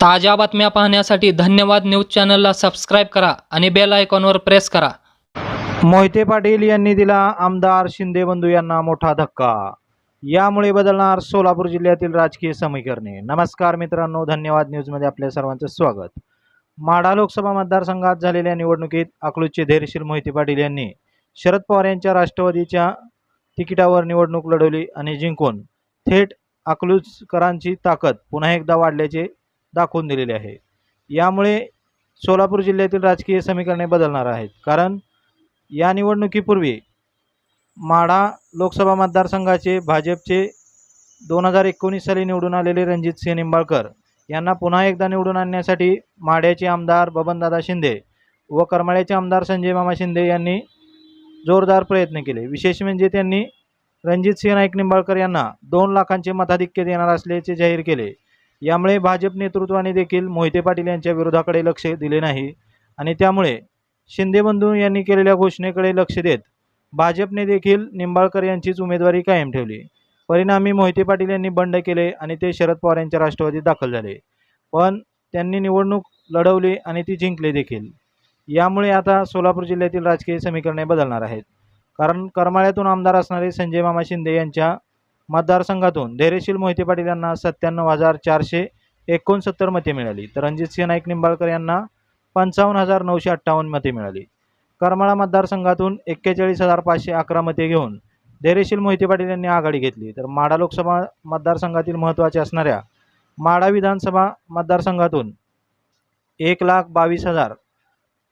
ताज्या बातम्या पाहण्यासाठी धन्यवाद न्यूज चॅनलला सबस्क्राईब करा आणि बेल आयकॉनवर प्रेस करा. मोहिते पाटील यांनी दिला आमदार शिंदे बंधू यांना मोठा धक्का. यामुळे बदलणार सोलापूर जिल्ह्यातील राजकीय समीकरणे. नमस्कार मित्रांनो धन्यवाद न्यूजमध्ये आपल्या सर्वांचं स्वागत. माढा लोकसभा मतदारसंघात झालेल्या निवडणुकीत अकलूजचे धैर्यशील मोहिते पाटील यांनी शरद पवार यांच्या राष्ट्रवादीच्या तिकिटावर निवडणूक लढवली आणि जिंकून थेट अकलूजकरांची ताकद पुन्हा एकदा वाढल्याचे दाखवून दिलेले आहे. यामुळे सोलापूर जिल्ह्यातील राजकीय समीकरणे बदलणार आहेत. कारण या निवडणुकीपूर्वी माढा लोकसभा मतदारसंघाचे भाजपचे दोन हजार एकोणीस साली निवडून आलेले रणजितसिंह निंबाळकर यांना पुन्हा एकदा निवडून आणण्यासाठी माढ्याचे आमदार बबनदादा शिंदे व करमाळ्याचे आमदार संजय मामा शिंदे यांनी जोरदार प्रयत्न केले. विशेष म्हणजे त्यांनी रणजितसिंह नाईक निंबाळकर यांना दोन लाखांचे मताधिक्य देणार असल्याचे जाहीर केले. यामुळे भाजप नेतृत्वाने देखील मोहिते पाटील यांच्या विरोधाकडे लक्ष दिले नाही. आणि त्यामुळे शिंदे बंधू यांनी केलेल्या घोषणेकडे लक्ष देत भाजपने देखील निंबाळकर यांचीच उमेदवारी कायम ठेवली. परिणामी मोहिते पाटील यांनी बंड केले आणि ते शरद पवार यांच्या राष्ट्रवादीत दाखल झाले. पण त्यांनी निवडणूक लढवली आणि ती जिंकली देखील. यामुळे आता सोलापूर जिल्ह्यातील राजकीय समीकरणे बदलणार आहेत. कारण करमाळ्यातून आमदार असणारे संजय मामा शिंदे यांच्या मतदारसंघातून धैर्यशील मोहिते पाटील यांना सत्त्याण्णव हजार चारशे एकोणसत्तर मते मिळाली. तर रणजितसिंह नाईक निंबाळकर यांना पंचावन्न हजार नऊशे अठ्ठावन्न मते मिळाली. करमाळा मतदारसंघातून एक्केचाळीस हजार पाचशे अकरा मते घेऊन धैर्यशील मोहिते पाटील यांनी आघाडी घेतली. तर माढा लोकसभा मतदारसंघातील महत्त्वाच्या असणाऱ्या माढा विधानसभा मतदारसंघातून एक लाख बावीस हजार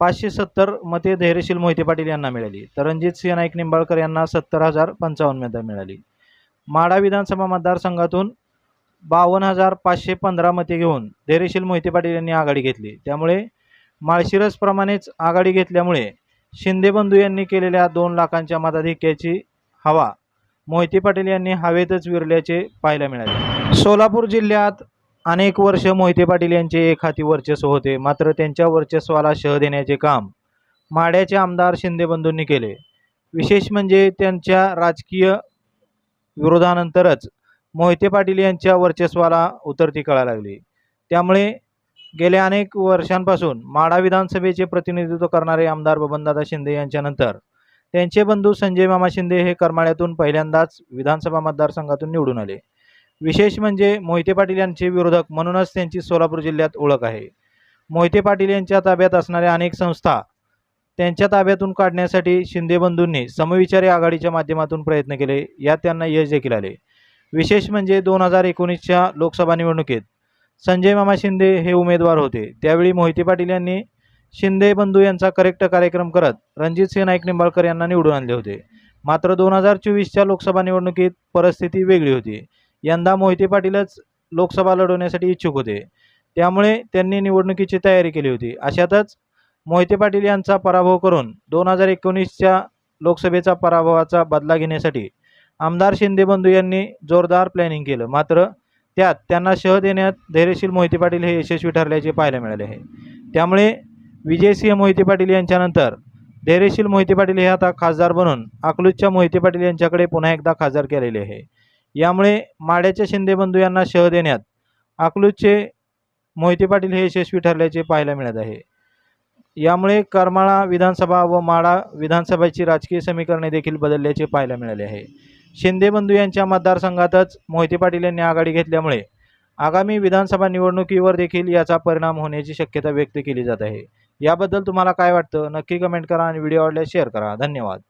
पाचशे सत्तर मते धैर्यशील मोहिते पाटील यांना मिळाली. तर रणजितसिंह नाईक निंबाळकर यांना सत्तर हजार पंचावन्न मतं मिळाली. माढा विधानसभा मतदारसंघातून बावन्न हजार पाचशे पंधरा मते घेऊन धैर्यशील मोहिते पाटील यांनी आघाडी घेतली. त्यामुळे माळशिरसप्रमाणेच आघाडी घेतल्यामुळे शिंदे बंधू यांनी केलेल्या दोन लाखांच्या मताधिक्याची हवा मोहिते पाटील यांनी हवेतच विरल्याचे पाहायला मिळाले. सोलापूर जिल्ह्यात अनेक वर्ष मोहिते पाटील यांचे एक हाती वर्चस्व होते. मात्र त्यांच्या वर्चस्वाला शह देण्याचे काम माढ्याचे आमदार शिंदे बंधूंनी केले. विशेष म्हणजे त्यांच्या राजकीय विरोधानंतरच मोहिते पाटील यांच्या वर्चस्वाला उतरती कळा लागली. त्यामुळे गेल्या अनेक वर्षांपासून माडा विधानसभेचे प्रतिनिधित्व करणारे आमदार बबनदादा शिंदे यांच्यानंतर त्यांचे बंधू संजय मामा शिंदे हे करमाळ्यातून पहिल्यांदाच विधानसभा मतदारसंघातून निवडून आले. विशेष म्हणजे मोहिते पाटील यांचे विरोधक म्हणूनच त्यांची सोलापूर जिल्ह्यात ओळख आहे. मोहिते पाटील यांच्या ताब्यात असणाऱ्या अनेक संस्था त्यांच्या ताब्यातून काढण्यासाठी शिंदे बंधूंनी समविचारी आघाडीच्या माध्यमातून प्रयत्न केले यात त्यांना यश देखील आले. विशेष म्हणजे दोन हजार एकोणीसच्या लोकसभा निवडणुकीत संजय मामा शिंदे हे उमेदवार होते. त्यावेळी मोहिते पाटील यांनी शिंदे बंधू यांचा करेक्ट कार्यक्रम करत रणजितसिंह नाईक निंबाळकर यांना निवडून आणले होते. मात्र दोन हजार चोवीसच्या लोकसभा निवडणुकीत परिस्थिती वेगळी होती. यंदा मोहिते पाटीलच लोकसभा लढवण्यासाठी इच्छुक होते. त्यामुळे त्यांनी निवडणुकीची तयारी केली होती. अशातच मोहिते पाटील यांचा पराभव करून दोन हजार एकोणीसच्या लोकसभेचा पराभवाचा बदला घेण्यासाठी आमदार शिंदे बंधू यांनी जोरदार प्लॅनिंग केलं. मात्र त्यात त्यांना शह देण्यात धैर्यशील मोहिते पाटील हे यशस्वी ठरल्याचे पाहायला मिळाले आहे. त्यामुळे विजयसिंह मोहिते पाटील यांच्यानंतर धैर्यशील मोहिते पाटील हे आता खासदार बनून अकलूजच्या मोहिते पाटील यांच्याकडे पुन्हा एकदा खासदार केलेले आहे. यामुळे माड्याच्या शिंदे बंधू यांना शह देण्यात अकलूजचे मोहिते पाटील हे यशस्वी ठरल्याचे पाहायला मिळत आहे. यामुळे करमाळा विधानसभा व माळा विधानसभेची राजकीय समीकरणे देखील बदलल्याचे पाहायला मिळाले आहे. शिंदे बंधू यांच्या मतदारसंघातच मोहिते पाटील यांनी आघाडी घेतल्यामुळे आगामी विधानसभा निवडणुकीवर देखील याचा परिणाम होण्याची शक्यता व्यक्त केली जात आहे. याबद्दल तुम्हाला काय वाटतं? नक्की कमेंट करा आणि व्हिडिओ आवडल्यास शेअर करा. धन्यवाद.